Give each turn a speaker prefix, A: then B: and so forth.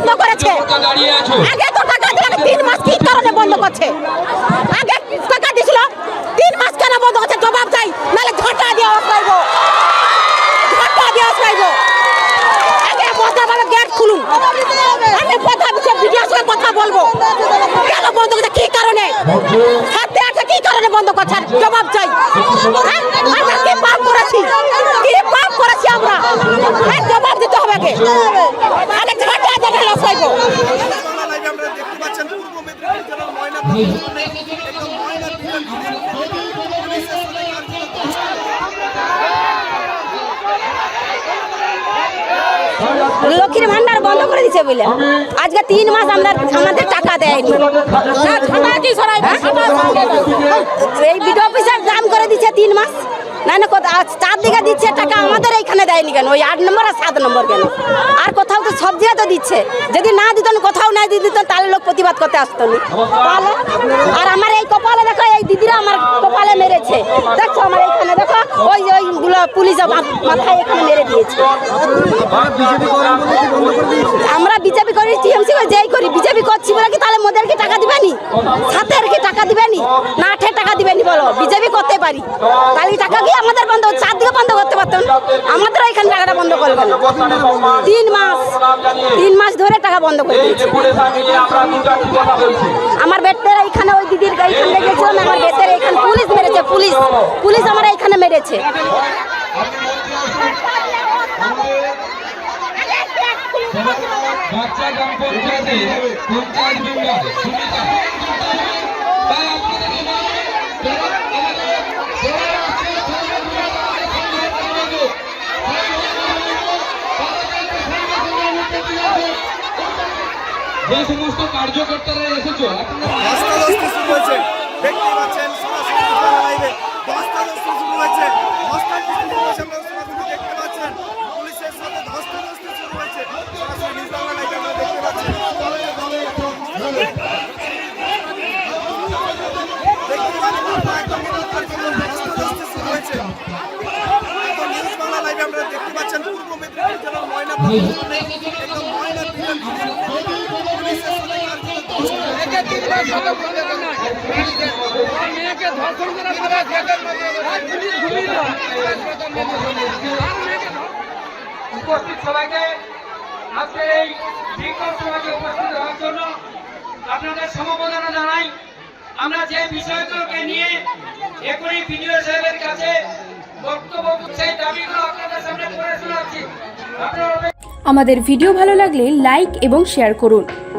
A: বন্ধ করেছে। আগে তো টাকা দিলে তিন মাস কি কারণে বন্ধ করছে? আগে টাকা দিছিল তিন মাস কেন বন্ধ করছে? জবাব চাই নাহলে ঝাঁটা দিয়ে আসবাইব ঝাঁটা দিয়ে আসবাইব আগে কথা বলে গেট খুলুন। আমি কথা দিচ্ছি ভিডিওর সঙ্গে কথা বলব। কেন বন্ধ করছে? কি কারণে? হাতে আছে কি কারণে বন্ধ করছে? জবাব চাই হ্যাঁ? আমরা কি পাপ করেছি কি পাপ করেছি আমরা হ্যাঁ, জবাব দিতে হবে আগে আগে ঝাঁটা দিয়ে আসবাইব
B: বাংলা লাইভে আপনারা দেখতে পাচ্ছেন পূর্ব মেদিনীপুর জেলার ময়নাগুড়ি একদম ময়নাগুড়ির পুলিশের সাথে কার্যত
A: লক্ষ্মীর ভান্ডার বন্ধ করে দিছে বলে আজকে তিন মাস আমরা আমাদের টাকা দেয়নি হ্যাঁ? এই বিডিও অফিসার দাম করে দিচ্ছে তিন মাস না না কোথা আজ চার দিকে দিচ্ছে, টাকা আমাদের এইখানে দেয়নি কেন? ওই আট নম্বর আর সাত নম্বর কেন? আর কোথাও তো সব জায়গায় তো দিচ্ছে। যদি না দিত, কোথাও না দিত, তাহলে লোক প্রতিবাদ করতে আসতো না। তাহলে? আর আমার এই কপালে দেখো, এই দিদিরা আমার কপালে মেরেছে। দেখছ আমার এইখানে, দেখো? ওই ওই পুলিশ মাথায় এখানে মেরে দিয়েছে। আমরা বিজেপি করি, টিএমসি করে, যেই করি, বিজেপি করছি বলে কি তাহলে মোদেরকে টাকা দিবেনি সাথের কি টাকা দিবেনি না? আঠের টাকা দিবেনি বলো, বিজেপি করতে পারি। তাহলে টাকা কি আমাদের আমাদের এখানে টাকাটা বন্ধ করবে না তিন মাস তিন মাস ধরে টাকা বন্ধ করে আমার বেটের এখানে ওই দিদির এইখানে গেছিলাম, আমার বেটের এখানে পুলিশ মেরেছে, পুলিশ। পুলিশ আমার এইখানে মেরেছে।
C: বাচ্চা গ্রাম পঞ্চায়েতে পঞ্চায়েত মেম্বার সুমিতা বলব, যারা আমাদের যারা আজকে সংবাদগুলো আমাদের সামনে জানাব, যে সমস্ত কার্যকর্তারা এসেছ আপনারা
B: ধস্তাধস্তি শুরু হয়েছে দেখতে পাচ্ছেন সরাসরি বাংলা লাইভে ধস্তাধস্তি শুরু হয়েছে ধস্তাধস্তি শুরু হয়েছে আপনারা সরাসরি দেখতে পাচ্ছেন পুলিশের সাথে ধস্তাধস্তি শুরু হয়েছে সরাসরি নিউজ বাংলা লাইভে আপনারা দেখতে পাচ্ছেন দেখতে পাচ্ছেন আপনারা একদম নিরাপত্তার জন্য ধস্তাধস্তি শুরু হয়েছে একদম নিউজ বাংলা লাইভে আপনারা দেখতে পাচ্ছেন। পূর্ব মেদিনীপুর জেলার ময়নাপুর
C: উপস্থিত সবাইকে আজকে এই সভাকে উপস্থিত হওয়ার জন্য আপনাদের সমবেদনা জানাই। আমরা যে বিষয়গুলোকে নিয়ে এখনই বিডিও সাহেবের কাছে
D: আমাদের ভিডিও ভালো লাগলে লাইক এবং শেয়ার করুন।